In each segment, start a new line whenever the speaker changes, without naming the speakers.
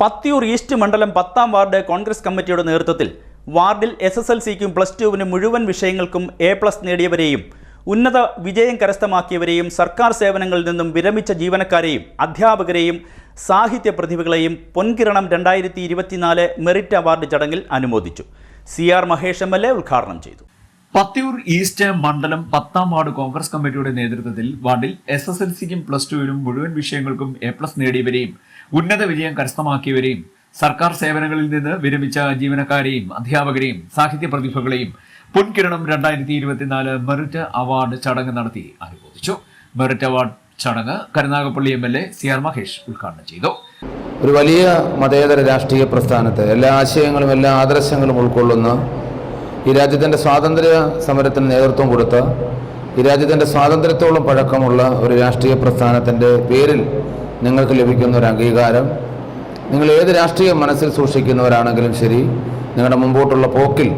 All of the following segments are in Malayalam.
പത്തിയൂർ ഈസ്റ്റ് മണ്ഡലം പത്താം വാർഡ് കോൺഗ്രസ് കമ്മിറ്റിയുടെ നേതൃത്വത്തിൽ വാർഡിൽ എസ് എസ് എൽ സിക്കും പ്ലസ് ടുവിനും മുഴുവൻ വിഷയങ്ങൾക്കും എ പ്ലസ് നേടിയവരെയും ഉന്നത വിജയം കരസ്ഥമാക്കിയവരെയും സർക്കാർ സേവനങ്ങളിൽ നിന്നും വിരമിച്ച ജീവനക്കാരെയും അധ്യാപകരെയും സാഹിത്യ പ്രതിഭകളെയും പൊൻകിരണം രണ്ടായിരത്തി ഇരുപത്തിനാല് മെറിറ്റ് അവാർഡ് ചടങ്ങിൽ അനുമോദിച്ചു. C R Mahesh M L A ഉദ്ഘാടനം ചെയ്തു.
പത്തിയൂർ ഈസ്റ്റ് മണ്ഡലം പത്താം വാർഡ് കോൺഗ്രസ് കമ്മിറ്റിയുടെ നേതൃത്വത്തിൽ വാർഡിൽ എസ് എസ് എൽ സിക്കും പ്ലസ് ടുവിനും മുഴുവൻ വിഷയങ്ങൾക്കും എ പ്ലസ് നേടിയവരെയും ഉന്നത വിജയം കരസ്ഥമാക്കിയവരെയും സർക്കാർ സേവനങ്ങളിൽ നിന്ന് വിരമിച്ച ജീവനക്കാരെയും അധ്യാപകരെയും സാഹിത്യ പ്രതിഭകളെയും പൊൻകിരണം രണ്ടായിരത്തി ഇരുപത്തിനാല് മെറിറ്റ് അവാർഡ് ചടങ്ങ് നടത്തി അനുമോദിച്ചു. മെറിറ്റ് അവാർഡ് ചടങ്ങ് Karunagappally M L A C R Mahesh ഉദ്ഘാടനം ചെയ്തു.
ഒരു വലിയ മതേതര രാഷ്ട്രീയ പ്രസ്ഥാനത്തെ എല്ലാ ആശയങ്ങളും എല്ലാ ആദർശങ്ങളും ഉൾക്കൊള്ളുന്ന ഈ രാജ്യത്തിന്റെ സ്വാതന്ത്ര്യ സമരത്തിന് നേതൃത്വം കൊടുത്ത ഈ രാജ്യത്തിന്റെ സ്വാതന്ത്ര്യത്തോളം പഴക്കമുള്ള ഒരു രാഷ്ട്രീയ പ്രസ്ഥാനത്തിന്റെ പേരിൽ നിങ്ങൾക്ക് ലഭിക്കുന്ന ഒരു അംഗീകാരം. നിങ്ങൾ ഏത് രാഷ്ട്രീയ മനസ്സിൽ സൂക്ഷിക്കുന്നവരാണെങ്കിലും ശരി നിങ്ങളുടെ മുമ്പോട്ടുള്ള പോക്കിൽ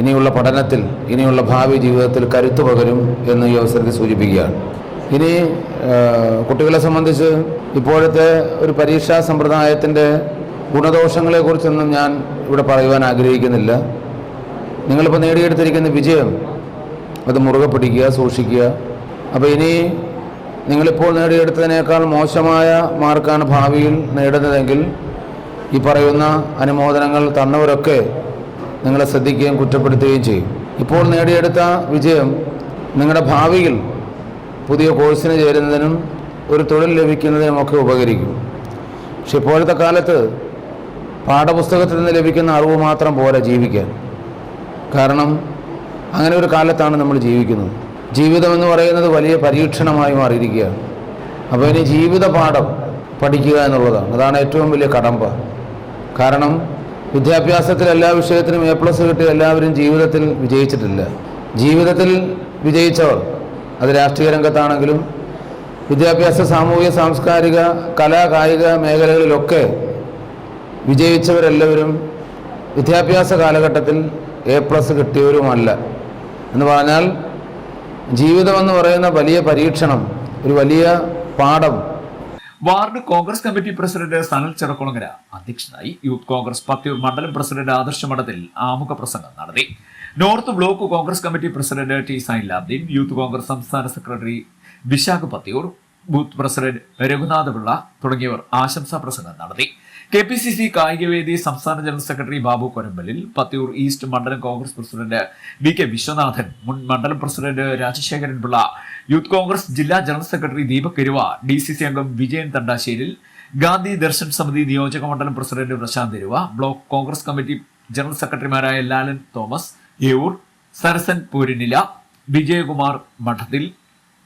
ഇനിയുള്ള പഠനത്തിൽ ഇനിയുള്ള ഭാവി ജീവിതത്തിൽ കരുത്തു പകരും എന്ന് ഈ അവസരത്തിൽ സൂചിപ്പിക്കുകയാണ്. ഇനി കുട്ടികളെ സംബന്ധിച്ച് ഇപ്പോഴത്തെ ഒരു പരീക്ഷാ സമ്പ്രദായത്തിന്റെ ഗുണദോഷങ്ങളെക്കുറിച്ചൊന്നും ഞാൻ ഇവിടെ പറയുവാൻ ആഗ്രഹിക്കുന്നില്ല. നിങ്ങളിപ്പോൾ നേടിയെടുത്തിരിക്കുന്ന വിജയം അത് മുറുകെ പിടിക്കുക സൂക്ഷിക്കുക. അപ്പോൾ ഇനി നിങ്ങളിപ്പോൾ നേടിയെടുത്തതിനേക്കാൾ മോശമായ മാർക്കാണ് ഭാവിയിൽ നേടുന്നതെങ്കിൽ ഈ പറയുന്ന അനുമോദനങ്ങൾ തന്നവരൊക്കെ നിങ്ങളെ ശ്രദ്ധിക്കുകയും കുറ്റപ്പെടുത്തുകയും ചെയ്യും. ഇപ്പോൾ നേടിയെടുത്ത വിജയം നിങ്ങളുടെ ഭാവിയിൽ പുതിയ കോഴ്സിന് ചേരുന്നതിനും ഒരു തൊഴിൽ ലഭിക്കുന്നതിനുമൊക്കെ ഉപകരിക്കും. പക്ഷെ ഇപ്പോഴത്തെ കാലത്ത് പാഠപുസ്തകത്തിൽ നിന്ന് ലഭിക്കുന്ന അറിവ് മാത്രം പോരാ ജീവിക്കാൻ. കാരണം അങ്ങനെ ഒരു കാലത്താണ് നമ്മൾ ജീവിക്കുന്നത്. ജീവിതം എന്ന് പറയുന്നത് വലിയ പരീക്ഷണമായി മാറിയിരിക്കുകയാണ്. അപ്പോൾ ഇനി ജീവിത പാഠം പഠിക്കുക എന്നുള്ളതാണ്. അതാണ് ഏറ്റവും വലിയ കടമ്പ. കാരണം വിദ്യാഭ്യാസത്തിൽ എല്ലാ വിഷയത്തിനും എ പ്ലസ് കിട്ടിയ എല്ലാവരും ജീവിതത്തിൽ വിജയിച്ചിട്ടില്ല. ജീവിതത്തിൽ വിജയിച്ചവർ അത് രാഷ്ട്രീയ രംഗത്താണെങ്കിലും വിദ്യാഭ്യാസ സാമൂഹിക സാംസ്കാരിക കലാ കായിക മേഖലകളിലൊക്കെ വിജയിച്ചവരെല്ലാവരും വിദ്യാഭ്യാസ കാലഘട്ടത്തിൽ എ പ്ലസ് കിട്ടിയവരുമല്ല. എന്ന് പറഞ്ഞാൽ ജീവിതമെന്ന് പറയുന്ന വലിയ പരീക്ഷണം ഒരു വലിയ പാഠം.
Ward Congress committee president Sanal Cherukulangara അധ്യക്ഷനായി യൂത്ത് കോൺഗ്രസ് പത്തിയൂർ മണ്ഡലം പ്രസിഡന്റ് ആദർശ മഠത്തിൽ ആമുഖ പ്രസംഗം നടത്തി. North block Congress committee president T Zainulabdeen youth Congress സംസ്ഥാന secretary Vishakh Pathiyoor booth president Raghunathapillai തുടങ്ങിയവർ ആശംസാ പ്രസംഗം നടത്തി. കെ പി സി സി കായികവേദി സംസ്ഥാന general secretary Babu Korambalil Pathiyoor east മണ്ഡലം Congress president V K Viswanathan മുൻ മണ്ഡലം പ്രസിഡന്റ് രാജശേഖരൻ പിള്ള യൂത്ത് കോൺഗ്രസ് ജില്ലാ general secretary Deepak Karuva D C C അംഗം വിജയൻ തണ്ടാശ്ശേരിൽ ഗാന്ധി ദർശൻ സമിതി നിയോജക മണ്ഡലം പ്രസിഡന്റ് പ്രശാന്ത് തിരുവ ബ്ലോക്ക് കോൺഗ്രസ് കമ്മിറ്റി ജനറൽ സെക്രട്ടറിമാരായ ലാലൻ തോമസ് ഏവൂർ സരസൻ പൂരിനില വിജയകുമാർ മഠത്തിൽ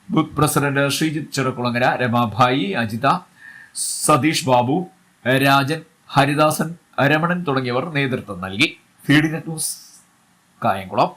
ബൂത്ത് പ്രസിഡന്റ് ശ്രീജിത്ത് ചെറുക്കുളങ്ങര രമാഭായി അജിത സതീഷ് ബാബു രാജൻ ഹരിദാസൻ രമണൻ തുടങ്ങിയവർ നേതൃത്വം നൽകി. Feednet news Kayamkulam.